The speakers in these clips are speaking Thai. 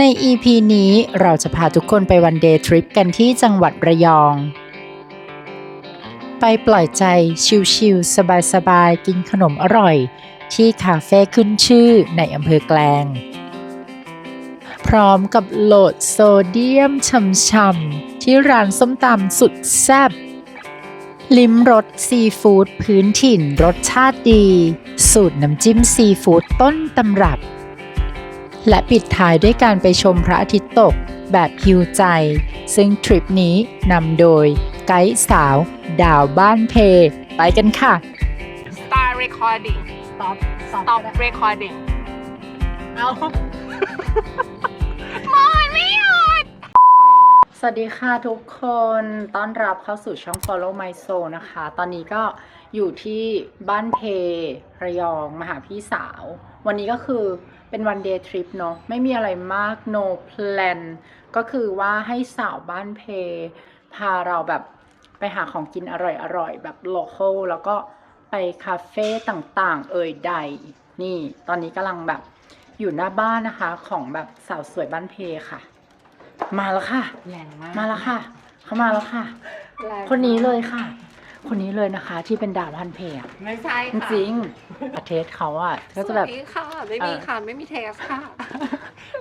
ใน EP นี้เราจะพาทุกคนไปวันเดย์ทริปกันที่จังหวัดระยอง ไปปล่อยใจชิลๆสบายๆ กินขนมอร่อย ที่คาเฟ่ขึ้นชื่อในอำเภอแกลง พร้อมกับโหลดโซเดียมช่ำๆ ที่ร้านส้มตำสุดแซ่บลิ้มรสซีฟู้ดพื้นถิ่นรสชาติดี สูตรน้ำจิ้มซีฟู้ดต้นตำรับ และปิดท้ายด้วยการไปชมพระอาทิตย์ตกแบบฮิวใจ ซึ่งทริปนี้นำโดยไกด์สาว ดาวบ้านเพ ไปกันค่ะ Start recording stop Stop recording เอามันไม่หยุดสวัสดีค่ะทุกคนต้อนรับเข้าสู่ช่อง Follow My Soul นะคะ ตอนนี้ก็อยู่ที่บ้านเพระยองมาหาพี่สาว วันนี้ก็คือ เป็นวันเดย์ทริปเนาะไม่มีอะไรมาก no plan ก็คือว่าให้สาวบ้านเพ พาเราแบบไปหาของกินอร่อยๆ แบบ local แล้วก็ไปคาเฟ่ต่างๆ เอ่ยใด นี่ตอนนี้กำลังแบบอยู่หน้าบ้านนะคะของแบบสาวสวยบ้านเพค่ะ มาแล้วค่ะ แรงมาก มาแล้วค่ะ เขามาแล้วค่ะแรงคนนี้เลยค่ะ คนนี้เลยนะคะ ที่เป็นดาวพันเพจไม่ใช่จค่ะริงๆประเทศเขาอะก็จะแบบ สวัสดีค่ะ ไม่มีเออค่ะ ไม่มีเทสค่ะ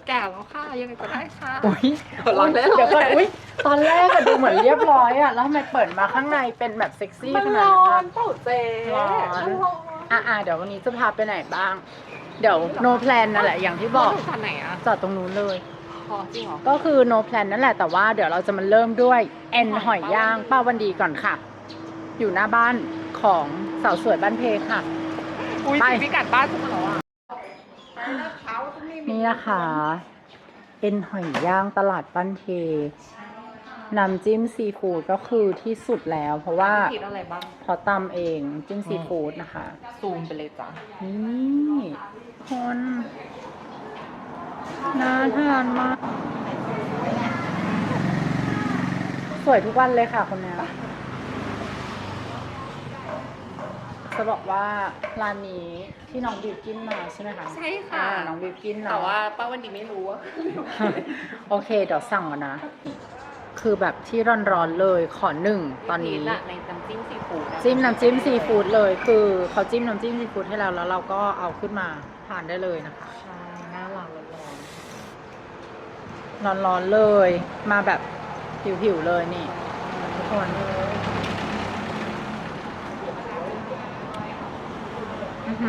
แก่แล้วค่ะ ยังไงก็ได้ค่ะ อุ้ยร้อนเลยเดี๋ยวก่อนร้อนเลยอุ้ยตอนแรกอะดูเหมือนเรียบร้อยอะแล้วทำไมเปิดมาข้างในเป็นแบบเซ็กซี่มันขนาดร้อนั้นน เปล่าเจ๊ร้อน มันร้อนอะอะเดี๋ยววันนี้จะพาไปไหนบ้าง เดี๋ยว no plan นั่นแหละ อย่างที่บอกแล้วหนูจากไหนอะจอดตรงนู้นเลย พอจริงเหรอ ก็คือ no plan นั่นแหละ แต่ว่าเดี๋ยวเราจะมาเริ่มด้วยเอ็นหอยย่างป้าวันดีก่อนค่ะ อยู่หน้าบ้านของสาวสวยบ้านเพค่ะ อุ้ยไป พิกัดบ้านคุณมาแล้วอะนี่นะคะเอ็นหอยย่างตลาดบ้านเพน้ำจิ้มซีฟู้ดก็คือที่สุดแล้ว เพราะว่าคิดอะไรบ้าง พอตำเองจิ้มซีฟู้ดนะคะ ซูมไปเลยจ้ะนี่คนน่าทานมาก สวยทุกวันเลยค่ะคนเนี้ย จะบอกว่าร้านนี้ที่น้องบิวกินมาใช่ไหมคะใช่ค่ะ อ่าน้องบิวกินเนะแต่ว่าป้าวันนี้ไม่รู้อะ โอเค เดี๋ยวสั่งก่อนนะ คือแบบที่ร้อนๆเลยขอหนึ่งตอนนี้ ละในน้ำจิ้มซีฟู้ดอะจิ้มน้ำจิ้มซีฟู้ดเลย คือเขาจิ้มน้ำจิ้มซีฟู้ดให้เราแล้วเราก็เอาขึ้นมาทานได้เลยนะคะ ใช่น่ารักเลยร้อนๆเลย มาแบบผิวๆเลยนี่ทุกคนอื้อ อ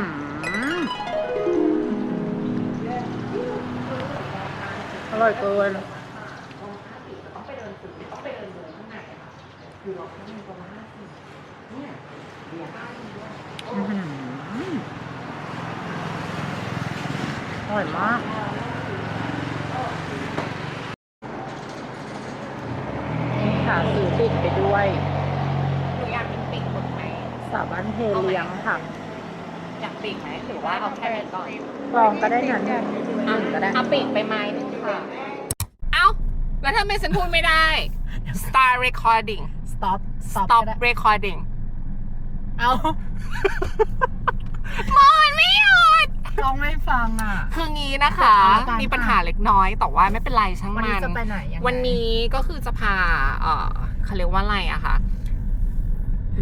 อร่อยเกินอื้อหืออร่อยมากนี่ค่ะซื้อติดไปด้วยหนูอยากกินปีกหมดไหมสาวบ้านเพเลี้ยงค่ะอยาก ปีกไหมหรือว่าเอาแค่นี้ก่อนกลองก็ได้นั้นหนึ่งก็ได้ เอาปีกไปไม้นึงค่ะเอ้า แล้วทำไมฉันพูดไม่ได้ start recording stop stop recording เอามันไม่หยุดกลองไม่ฟังอะ คืองี้นะคะเอาละกันมีปัญหาเล็กน้อย แต่ว่าไม่เป็นไรช่างวันมันี้นจะไปไหนยังไงวันนี้ก็คือจะพา เอ่อเขาเรียกว่าอะไรอะคะ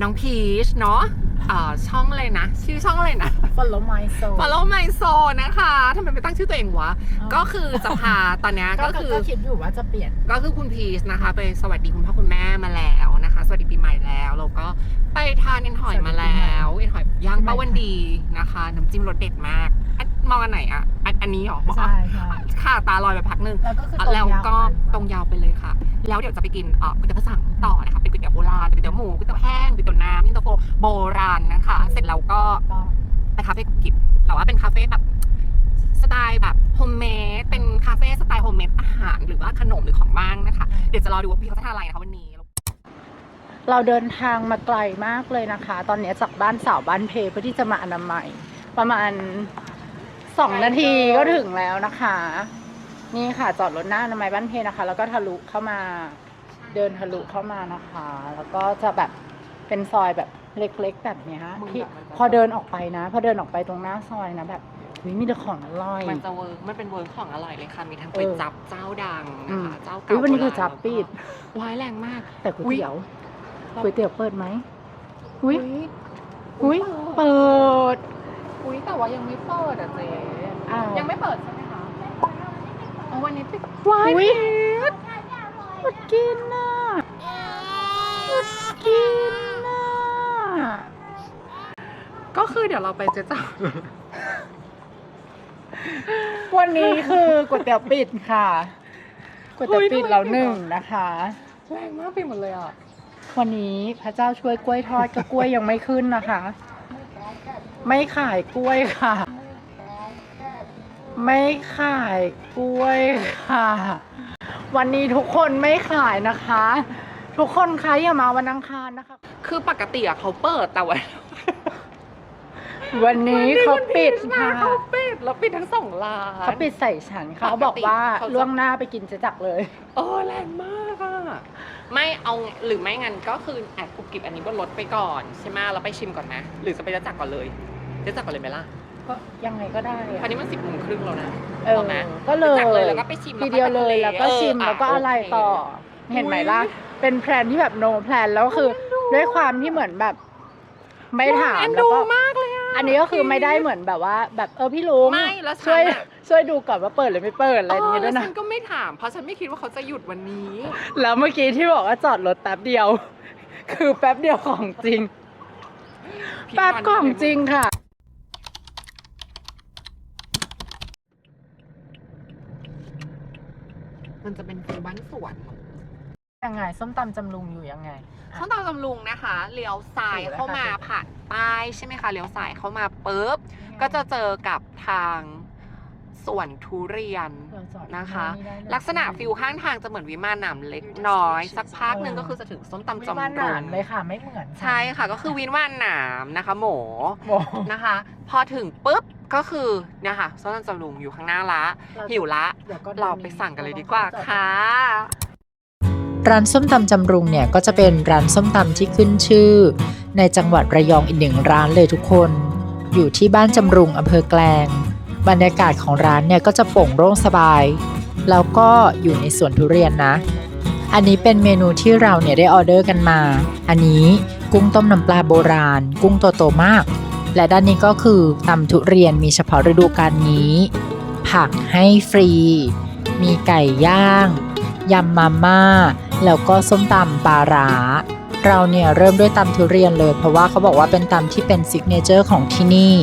น้องพีชเนาะเอ่อช่องอะไรนะ ชื่อช่องอะไรนะ follow my soul Follow My Soul นะคะทำไมไม่ตั้งชื่อตัวเองวะอ๋อก็คือจะพาตอนเนี้ยก็ก็คืคืออ ก็คิดอยู่ว่าจะเปลี่ยน ก็คือคุณพีชนะคะ ไปสวัสดีคุณพ่อคุณแม่มาแล้วนะคะ สวัสดีปีใหม่แล้วแล้วก็ไปทานเอ็นหอยมาแล้วเอ็นหอยย่างป้าวันดีนะคะ น้ำจิ้มรสเด็ดมากอัน มองอันไหนอะอันอันนี้เหรอใช่ใช่ค่ะตาลอยไปพักหนึ่ง แล้วก็คืออะแล้วก็ตรงยาวไปเลยค่ะ แล้วเดี๋ยวจะไปกินเอ่อก๋วยเตี๋ยวพระสังต่อนะคะ เป็นก๋วยเตี๋ยวโบราณก๋วยเตี๋ยวหมู ก๋วยเตี๋ยวแห้ง ก๋วยเตี๋ยวน้ำยินตาโฟโบราณนะคะ เสร็จแล้วก็ก็ไปคาเฟ่กุบกิบแต่ว่าเป็นคาเฟ่แบบสไตล์แบบโฮมเมด เป็นคาเฟ่สไตล์โฮมเมดอาหารหรือว่าขนมหรือของบ้างนะคะ เดี๋ยวจะรอดูว่าพี่เขาจะทานอะไรนะคะวันนี้ เราเดินทางมาไกลมากเลยนะคะ ตอนนี้จากบ้านสาวบ้านเพเพื่อที่จะมาอนามัย ประมาณ สองนาทีก็ถึงแล้วนะคะ นี่ค่ะจอดรถหน้าอนามัยบ้านเพนะคะ แล้วก็ทะลุเข้ามาเดินทะลุเข้ามานะคะ แล้วก็จะแบบเป็นซอยแบบเล็กๆแบบเนี้ยที่พอเดินออกไปนะ พอเดินออกไปตรงหน้าซอยนะแบบอุ๊ยมีแต่ของอร่อย มันจะเวิร์กมันเป็นเวิร์กของอร่อยเลยค่ะ มีทั้งเออก๋วยจับเจ้าดังนะคะอืมเจ้าอุ๊เก่ายวันนี้โบราณก๋วยจั๊บปิดแล้วก็ว้ายแรงมาก แต่ก๋วยอุ๊ยเตี๋ยวเราก๋วยเตี๋ยวเปิดไหมอุ้ยอุ๊อุ้ยยเปิด อุ้ยแต่ว่ายังไม่เปิดอะเจ๊อ้าวยังไม่เปิดใช่ไหมคะอ๋อวันนี้ปิดว้ายอุ๊ยอดกินน่ะอดกินน่ะก็คือเดี๋ยวเราไปเจ๊จับวันนี้คือก๋วยเตี๋ยวปิดค่ะก๋วยเตี๋ยวปิดแล้วหนึ่งนะคะแรงมากไปหมดเลยอะวันนี้พระเจ้าช่วยกล้วยทอดก็กล้วยยังไม่ขึ้นนะคะ ไม่ขายกล้วยค่ะ ไม่ขายกล้วยค่ะ วันนี้ทุกคนไม่ขายนะคะ ทุกคนคะอย่ามาวันอังคารนะคะ คือปกติอะเขาเปิดแต่ว่าวันนี้เขาปิดมาค่ะเขาปิดแล้วปิดทั้งสองร้านเขาปิดใส่ฉันเขาปกติบอกว่าเขาจะล่วงหน้าไปกินเจจักรเลยเออแรงมากอะไม่เอาหรือไม่งั้นก็คือแอบกรุบกริบอันนี้บนรถไปก่อนใช่ไหมเราไปชิมก่อนนะหรือจะไปเจ๊จักรก่อนเลย เจ๊จักรก่อนเลยไหมล่ะก็ยังไงก็ได้ตออะนนี้มันสิบโมงครึ่งแล้วนะ เออถูกไหมก็เลยจักรเลยแล้วก็ไปชิมทีเดียวเลยแล้แล้ววก็ก็ไปทะเลชิมเออแล้วก็อะไรโอเคต่อ เห็นไหมล่ะอุ๊ยเป็นแพลนที่แบบ no แพลนแล้วคือด้วยความที่เหมือนแบบ ไม่ถามเอ็นแล้วดูก็ มากเลยอะอันนี้ก็คือไม่ได้เหมือนแบบว่า แบบเออพี่ลุงไม่แล้วฉันช่วยอะ ช่วยดูก่อนว่าเปิดหรือไม่เปิดอะไรอย่างเอเงี้อยแล้ด้ววยนะฉันก็ไม่ถาม เพราะฉันไม่คิดว่าเขาจะหยุดวันนี้ แล้วเมื่อกี้ที่บอกว่าจอดรถแป๊บเดียว คือแป๊บเดียวของจริง แป๊บของจริงค่ะ มันจะเป็นฟิลบ้านสวนยังไง ส้มตำจำลุงอยู่ยังไง ช่องตามตำลุงนะคะเลี้ยวซ้ายถูกแล้วเข้ามาค่ะผ่านป้ายใช่ไหมคะเลี้ยวซ้ายเข้ามาปุ๊บก็จะเจอกับทางสวนทุเรียน เราจอดนะคะ ที่ได้เลยลักษณะฟิลข้างทางจะเหมือนวิมานหนามเล็กน้อย สักพักหนึ่งก็คือจะถึงส้มตำไม่จำว่าหรุนางเลยค่ะ ไม่เหมือนใช่ค่ะก็คือวิมานหนามนะคะ หมอโมนะคะ พอถึงปุ๊บ ก็คือเนี่ยค่ะส้มตำจำรุงอยู่ข้างหน้าละหิวละดี๋ยวก็เราไปสั่งกันเลยดีกว่าค่ะร้านส้มตำจำรุงเนี่ยก็จะเป็นร้านส้มตำที่ขึ้นชื่อ ในจังหวัดระยองอีกหนึ่งร้านเลยทุกคน อยู่ที่บ้านจำรุงอำเภอแกลง บรรยากาศของร้านเนี่ยก็จะโปร่งโล่งสบาย แล้วก็อยู่ในสวนทุเรียนนะ อันนี้เป็นเมนูที่เราเนี่ยได้ออเดอร์กันมา อันนี้กุ้งต้มน้ำปลาโบราณ กุ้งโตโตๆมาก และด้านนี้ก็คือตำทุเรียนมีเฉพาะฤดูกาลนี้ ผักให้ฟรี มีไก่ย่าง ยำมาม่า แล้วก็ส้มตำปลาร้าเราเนี่ยเริ่มด้วยตำทุเรียนเลย เพราะว่าเขาบอกว่าเป็นตำที่เป็นซิกเนเจอร์ของที่นี่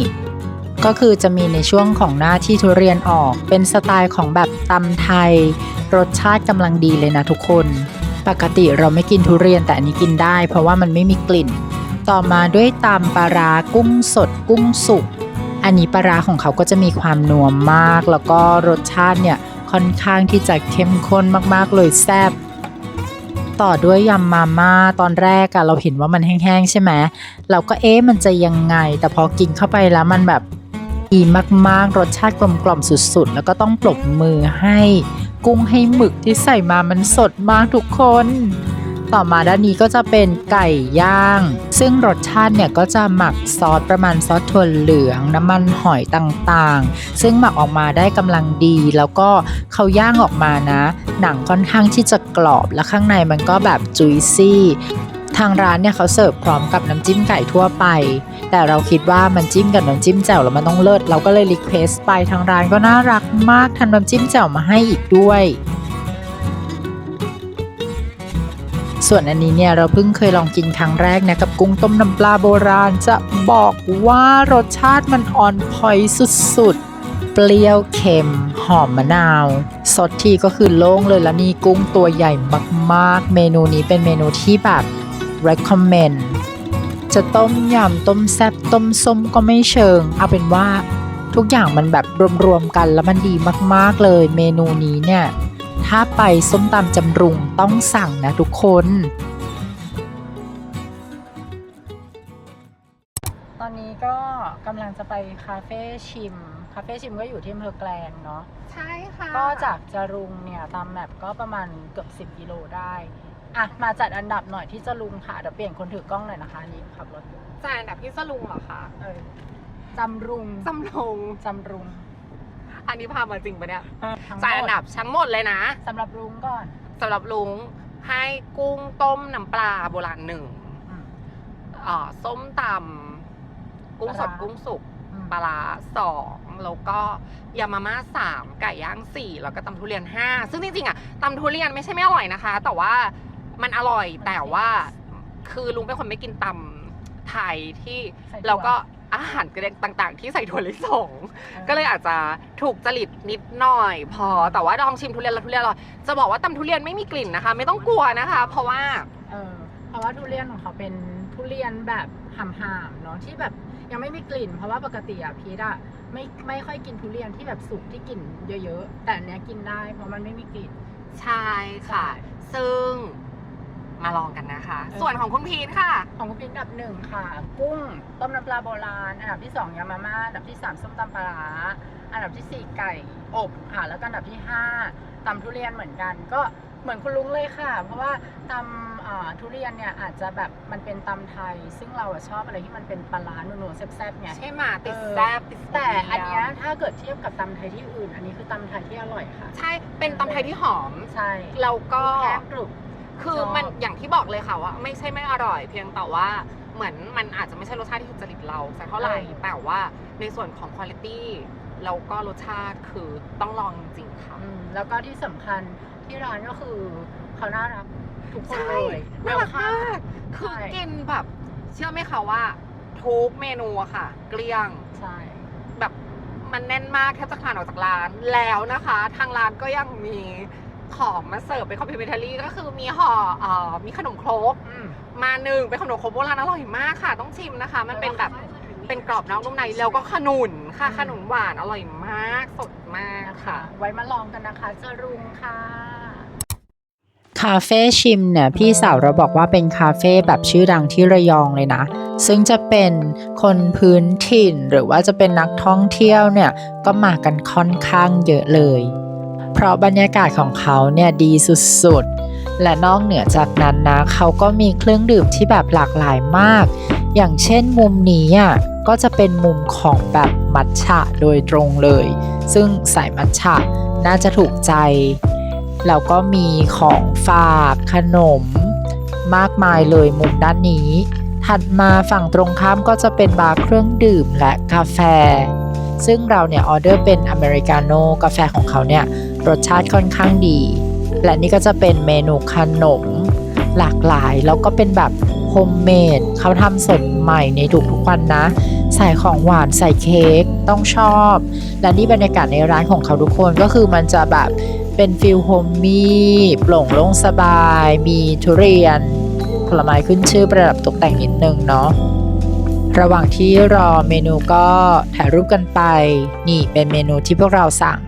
ก็คือจะมีในช่วงของหน้าที่ทุเรียนออก เป็นสไตล์ของแบบตำไทย รสชาติกำลังดีเลยนะทุกคน ปกติเราไม่กินทุเรียนแต่อันนี้กินได้ เพราะว่ามันไม่มีกลิ่น ต่อมาด้วยตำปลาร้ากุ้งสดกุ้งสุก อันนี้ปลาร้าของเขาก็จะมีความนัวมาก แล้วก็รสชาติเนี่ยค่อนข้างที่จะเข้มข้นมากๆเลยแซ่บต่อด้วยยำมาม่าตอนแรกอะเราเห็นว่ามันแห้งๆใช่ไหมเราก็เอ๊ะมันจะยังไง แต่พอกินเข้าไปแล้วมันแบบดีมากๆ รสชาติกลมๆสุดๆ แล้วก็ต้องปรบมือให้ กุ้งให้หมึกที่ใส่มามันสดมากทุกคน ต่อมาด้านนี้ก็จะเป็นไก่ย่าง ซึ่งรสชาติเนี่ยก็จะหมักซอสประมาณซอสถั่วเหลืองน้ำมันหอยต่างๆ ซึ่งหมักออกมาได้กำลังดี แล้วก็เขาย่างออกมานะ หนังค่อนข้างที่จะกรอบและข้างในมันก็แบบจุยซี่ทางร้านเนี่ยเขาเสิร์ฟพร้อมกับน้ำจิ้มไก่ทั่วไป แต่เราคิดว่ามันจิ้มกับน้ำจิ้มแจ่วแล้วมันต้องเลิศเราก็เลยรีเควสไปทางร้านก็น่ารักมากทำน้ำจิ้มแจ่วมาให้อีกด้วย ส่วนอันนี้เนี่ยเราเพิ่งเคยลองกินครั้งแรกนะกับกุ้งต้มน้ำปลาโบราณ จะบอกว่ารสชาติมันอ่อนพอยสุดๆ เปรี้ยวเค็ม หอมมะนาวสดทีก็คือโล่งเลยแล้วนี่กุ้งตัวใหญ่มากๆ เมนูนี้เป็นเมนูที่แบบ recommend จะต้มยำต้มแซ่บต้มส้มก็ไม่เชิง เอาเป็นว่าทุกอย่างมันแบบรวมๆกันแล้วมันดีมากๆเลยเมนูนี้เนี่ย ถ้าไปส้มตำจำรุงต้องสั่งนะทุกคน ตอนนี้ก็กำลังจะไปคาเฟ่ชิม คาเฟ่ชิมก็อยู่ที่อำเภอแกลงเนาะ ใช่ค่ะ ก็จากจรุงเนี่ยตามแมปก็ประมาณเกือบ 10กิโลได้ อะ มาจัดอันดับหน่อยที่จรุงค่ะ เดี๋ยวเปลี่ยนคนถือกล้องหน่อยนะคะนี่ขับรถอยู่จ่ายอันดับที่สลุงเหรอคะ เออจำรุงจำลงจำรุง อันนี้พามาจริงปะเนี่ยทั้งหมจ่ายอันดับทั้งหมดเลยนะสำหรับรุงก่อนสำหรับลุงให้กุ้งต้มน้ำปลาโบราณหนึ่งอืมเอ่อส้มตำกุ้งสดปลาร้ากุ้งสุกอืมปลาร้าสองแล้วก็ยามาม่าสามไก่ย่างสี่แล้วก็ตำทุเรียนห้าซึ่งจริงๆอะตำทุเรียนไม่ใช่ไม่อร่อยนะคะ แต่ว่ามันอร่อยแต่ว่าคือลุงเป็นคนไม่กินตำไทยที่ใส่ถั่แล้วก็ อาหารกระเด็นต่างๆ ที่ใส่ถั่วลิสง ก็เลยอาจจะถูกจริตนิดหน่อย พอแต่ว่าลองชิมทุเรียนแล้วทุเรียนอร่อยจะบอกว่าตำทุเรียนไม่มีกลิ่นนะคะ ไม่ต้องกลัวนะคะ เพราะว่าเออเพราะว่าทุเรียนของเขาเป็นทุเรียนแบบหำๆเนาะที่แบบยังไม่มีกลิ่น เพราะว่าปกติอะพีทอะไม่ไม่ค่อยกินทุเรียนที่แบบสุกที่กลิ่นเยอะๆ แต่อันเนี้ยกินได้เพราะมันไม่มีกลิ่นใช่ค่ะใช่ซึ่ง มาลองกันนะคะเออส่วนของคุณพีทค่ะ ของคุณพีทอันดับหนึ่งค่ะ กุ้งต้มน้ำปลาโบราณ อันดับที่สองยามาม่าอันดับที่สามส้มตำปลาร้าอันดับที่สี่ไก่อบค่ะ แล้วก็อันดับที่ห้าตำทุเรียนเหมือนกัน ก็เหมือนคุณลุงเลยค่ะ เพราะว่าตำอ่าทุเรียนเนี่ยอาจจะแบบมันเป็นตำไทย ซึ่งเราอะชอบอะไรที่มันเป็นปลาร้าหนัวๆแซ่บๆไง ใช่ไหมติดเออแซ่บติดแต่อันเนี้ยเปรี้ยวถ้าเกิดเทียบกับตำไทยที่อื่น อันนี้คือตำไทยที่อร่อยค่ะ ใช่เป็นตำไทยที่หอม ใช่แล้วก็แพ้กรุบ คือชอบมันอย่างที่บอกเลยค่ะว่าไม่ใช่ไม่อร่อย เพียงแต่ว่าเหมือนมันอาจจะไม่ใช่รสชาติที่ถูกจริตเราสักเท่าไหร่แต่ว่าในส่วนของคุณภาพแล้วก็รสชาติคือต้องลองจริงๆค่ะ อืมแล้วก็ที่สำคัญที่ร้านก็คือเขาน่ารักทุกคนใช่ เลยน่ารักเวลคัมาก คือใช่กินแบบ เชื่อไหมคะว่าทุกเมนูอะค่ะ เกลี้ยง ใช่ แบบมันแน่นมากแทบจะคลานออกจากร้านแล้วนะคะ ทางร้านก็ยังมี ของมาเสิร์ฟเป็นคอมพลีเมนทารี่ก็คือมีห่อเอ่อมีขนมครกอืมมาหนึ่งเป็นขนมครกโบราณอร่อยมากค่ะ ต้องชิมนะคะ มันเป็นแบบเป็นกรอบนอกนุ่มในแล้วก็ขนุนค่ะขนุนหวานอร่อยมากสดมากนะคะค่ะ ไว้มาลองกันนะคะจรุงค่ะคาเฟ่ชิมเนี่ยพี่สาวเราบอกว่าเป็นคาเฟ่แบบชื่อดังที่ระยองเลยนะ ซึ่งจะเป็นคนพื้นถิ่นหรือว่าจะเป็นนักท่องเที่ยวเนี่ยก็มากันค่อนข้างเยอะเลย เพราะบรรยากาศของเขาเนี่ยดีสุดๆ และนอกเหนือจากนั้นนะเขาก็มีเครื่องดื่มที่แบบหลากหลายมาก อย่างเช่นมุมนี้อะก็จะเป็นมุมของแบบมัทฉะโดยตรงเลย ซึ่งสายมัทฉะน่าจะถูกใจ แล้วก็มีของฝากขนม มากมายเลยมุมด้านนี้ ถัดมาฝั่งตรงข้ามก็จะเป็นบาร์เครื่องดื่มและกาแฟ ซึ่งเราเนี่ยออเดอร์เป็นอเมริกาโน่กาแฟของเขาเนี่ย รสชาติค่อนข้างดี และนี่ก็จะเป็นเมนูขนมหลากหลาย แล้วก็เป็นแบบโฮมเมดเขาทำสดใหม่ในทุกๆวันนะ ใส่ของหวานใส่เค้กต้องชอบ และนี่บรรยากาศในร้านของเขาทุกคนก็คือมันจะแบบเป็นฟิลโฮมมี่โปร่งโล่งสบาย มีทุเรียน ผลไม้ขึ้นชื่อประดับตกแต่งนิดนึงเนาะระหว่างที่รอเมนูก็ถ่ายรูปกันไป นี่เป็นเมนูที่พวกเราสั่ง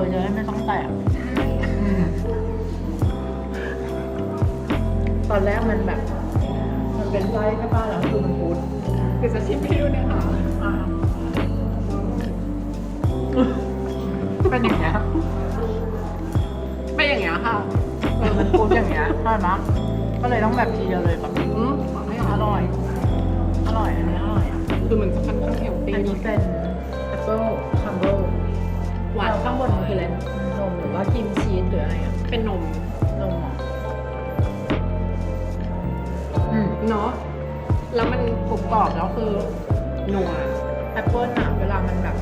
เลยจะได้ไม่ต้องแตกอืมตอนแรกมันแบบ มันเป็นไส้ใช่ป่ะแล้วคือมันพุดคือจะชิมให้ดูเนี่ยค่ะอ่าเป็นอย่างเงี้ยเป็นอย่างเงี้ยค่ะเออมันพุดอย่างเงี้ยใช่ไหมก็เลยต้องแบบทีเดียวเลยแบบอืมไม่ออร่ร่ออยยอร่อยอันนี้อร่อยอะคือมันจะค่อนข้างเฮลตี้อันนี้เป็นแอปเปิลคัมเบิลหวา นข้างบนมันคืออะไรนมหรือว่าครีมชีสหรืออะไรอะเป็นนมนมเหรออืมเนาะแล้วมันกรุบกรอบแล้วคือนัวแอปเปิลอะเวลามันแบบ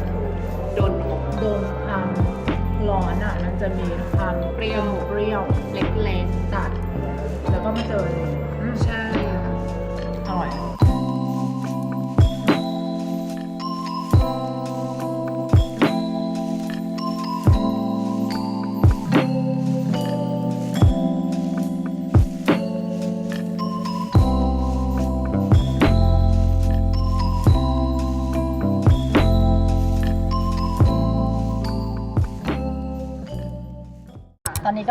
โดนนมโดนความร้อนอะมันจะมีความเปรี้ยวเปรี้ยวเล็กจัด แล้วก็มาเจอ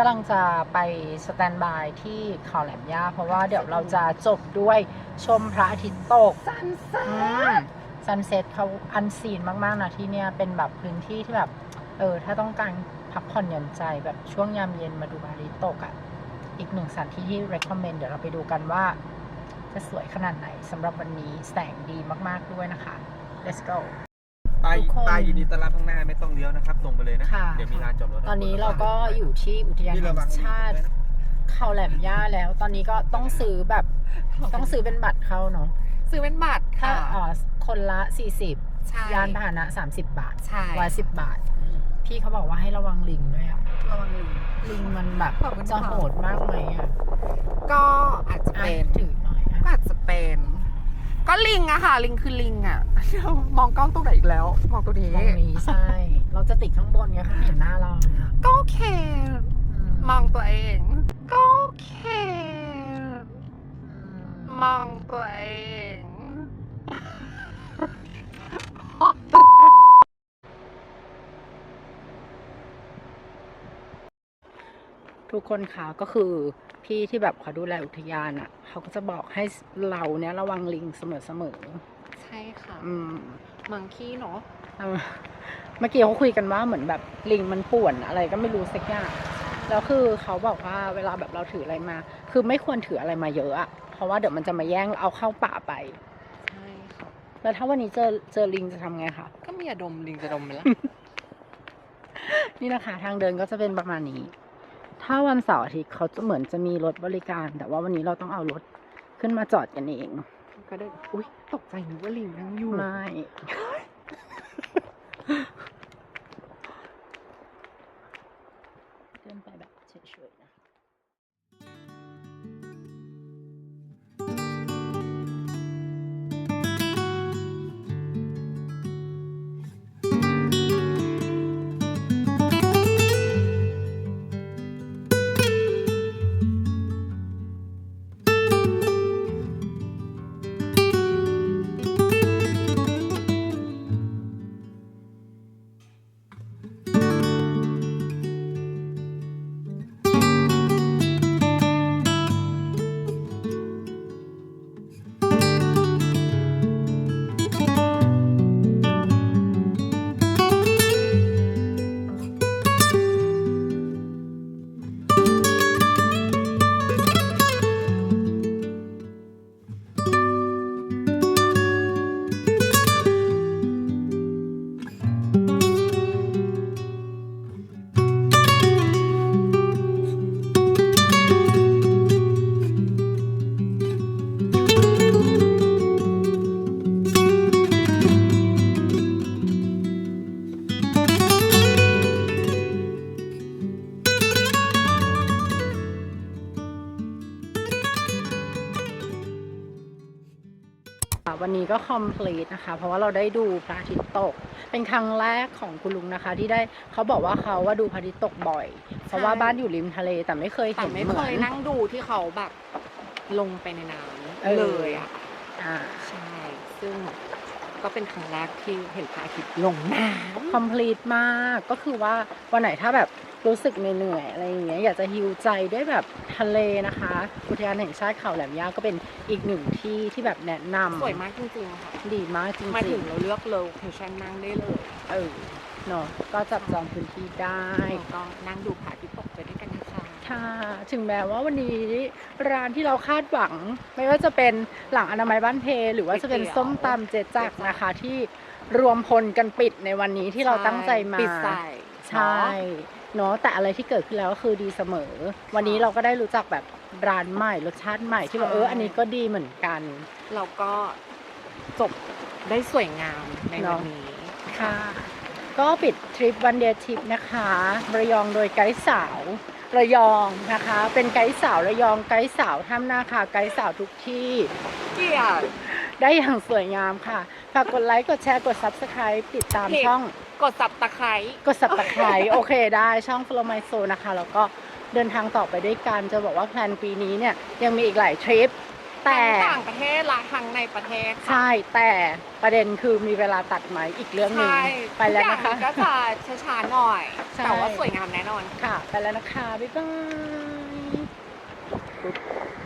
กำลังจะไปสแตนบายที่เขาแหลมย่า เพราะว่าเดี๋ยวเราจะจบด้วยชมพระอาทิตย์ตกซันเซ็อืมซันเซ็ตเขาอันซีนมากๆนะที่เนี่ยเป็นแบบพื้นที่ที่แบบเออถ้าต้องการพักผ่อนหย่อนใจแบบช่วงยามเย็นมาดูพระอาทิตย์ตกอะ่ะอีกหนึ่งสถานที่ที่ recommend เดี๋ยวเราไปดูกันว่า จะสวยขนาดไหนสำหรับวันนี้แสงดีมากๆด้วยนะคะ let's go ป้ายทุกคนป้ายยินดีต้อนรับข้างหน้าไม่ต้องเลี้ยวนะครับ ตรงไปเลยนะ ค่ะ เดี๋ยวมีลานจอดรถตอนนี้เราก็อยู่ที่อุทยานนี่แห่ระวังงชาติด้วยนะเขาแหลมย่าแล้ว ตอนนี้ก็ต้องซื้อแบบต้องซื้อเป็นบัตรเข้าเนาะซื้อเป็นบัตรถ้าค่ะอ๋อคนละ 40 ใช่ยานพาหนะ 30 บาทใช่ร้อยสิบบาท พี่เขาบอกว่าให้ระวังลิงด้วยอะระวังลิง ลิงมันแบบขอบคุณค่ะจะโหดมากไหมอะก็อาจจะอะเป็นถือหน่อยอะก็อาจจะเป็น ก็ลิงอะค่ะ ลิงคือลิงอะมองกล้องตรงไหนอีกแล้ว มองตรงนี้ ตรงนี้ใช่ เราจะติดข้างบนไงเขาเห็นหน้าเราเนี่ยก็โอเคอืมองตัวเอง ก็โอเคอืมมองตัวเอง ทุกคนค่ะก็คือพี่ที่แบบเขาดูแลอุทยานอะเขาก็จะบอกให้เราเนี่ยระวังลิงเสมอใช่ค่ะๆอืมมังคีเนาะเอาเมื่อกี้เขาคุยกันว่าเหมือนแบบลิงมันป่วนอะไรก็ไม่รู้สักอย่างแล้วคือเขาบอกว่าเวลาแบบเราถืออะไรมา คือไม่ควรถืออะไรมาเยอะอะเพราะว่าเดี๋ยวมันจะมาแย่งเอาเข้าป่าไป ใช่ค่ะ แล้วถ้าวันนี้เจอเจอลิงจะทำไงคะ ก็มียาดมลิงจะดมไหมล่ะ นี่นะคะ ทางเดินก็จะเป็นประมาณนี้ ถ้าวันเสาร์อาทิตย์เขาจะเหมือนจะมีรถบริการ แต่ว่าวันนี้เราต้องเอารถขึ้นมาจอดกันเอง ก็ได้ อุ้ยตกใจนึกว่าลิงนั่งอยู่ ไม่ วันนี้ก็ complete นะคะ เพราะว่าเราได้ดูพระอาทิตย์ตก เป็นครั้งแรกของคุณลุงนะคะ ที่ได้เขาบอกว่าเขาว่าดูพระอาทิตย์ตกบ่อย เพราะว่าบ้านอยู่ริมทะเลแต่ไม่เคยแต่เห็นไม่เหมืเคอนยนั่งดูที่เขาแบบลงไปในน้เออำเลยอะอ่า ใช่ ซึ่งก็เป็นครั้งแรกที่เห็นพระอาทิตย์ลงน้ำ complete มากก็คือว่าวันไหนถ้าแบบ รู้สึกเหนื่อยๆอะไรอย่างเงี้ยอยากจะฮิวใจด้วยแบบทะเลนะคะ อุทยานแห่งชาติเขาแหลมย่าก็เป็นอีกหนึ่งที่ที่แบบแนะนำสวยมากจริงๆค่ะดีมากจริงๆมาถึงเราเลือกโลเคชั่นนั่งได้เลยเออเนาะก็จับจองพื้นที่ได้แล้วก็นั่งดูพระอาทิตย์ตกไปด้วยกันนะคะค่ะถึงแม้ว่าวันนี้ร้านที่เราคาดหวัง ไม่ว่าจะเป็นหลังอนามัยบ้านเพ หรือว่าจะเป็นส้มตำเจจักรนะคะที่รวมพลกันปิดในวันนี้ที่เราตั้งใจมาปิดใส่ใช่ เนาะแต่อะไรที่เกิดขึ้นแล้วก็คือดีเสมอ วันนี้เราก็ได้รู้จักแบบร้านใหม่รสชาติใหม่ที่แบบเอออันนี้ก็ดีเหมือนกัน เราก็จบได้สวยงามในเนวัอะนนี้ค่ะ ก็ปิดทริปวันเดียทริปนะคะระยองโดยไกด์สาวระยองนะคะ เป็นไกด์สาวระยองไกด์สาวถ้ำนาคาไกด์สาวทุกที่เกลียดได้อย่างสวยงามค่ะฝากกดไลค์กดแชร์กด Subscribe ติดตามเพจช่อง กดสับตะไคร้กด Subscribe โอเคได้ช่อง Follow My Soul นะคะ แล้วก็เดินทางต่อไปด้วยกันจะบอกว่าแพลนปีนี้เนี่ยยังมีอีกหลายทริป แต่ทั้งต่างประเทศและทั้งในประเทศค่ะใช่แต่ประเด็นคือมีเวลาตัดไหมอีกเรื่องหนึ่งใช่ไปแล้วทุกนะคะอย่างก็จะช้าๆหน่อยใช่แต่ว่าสวยงามแน่นอนค่ะ ไปแล้วนะคะบ๊ายบาย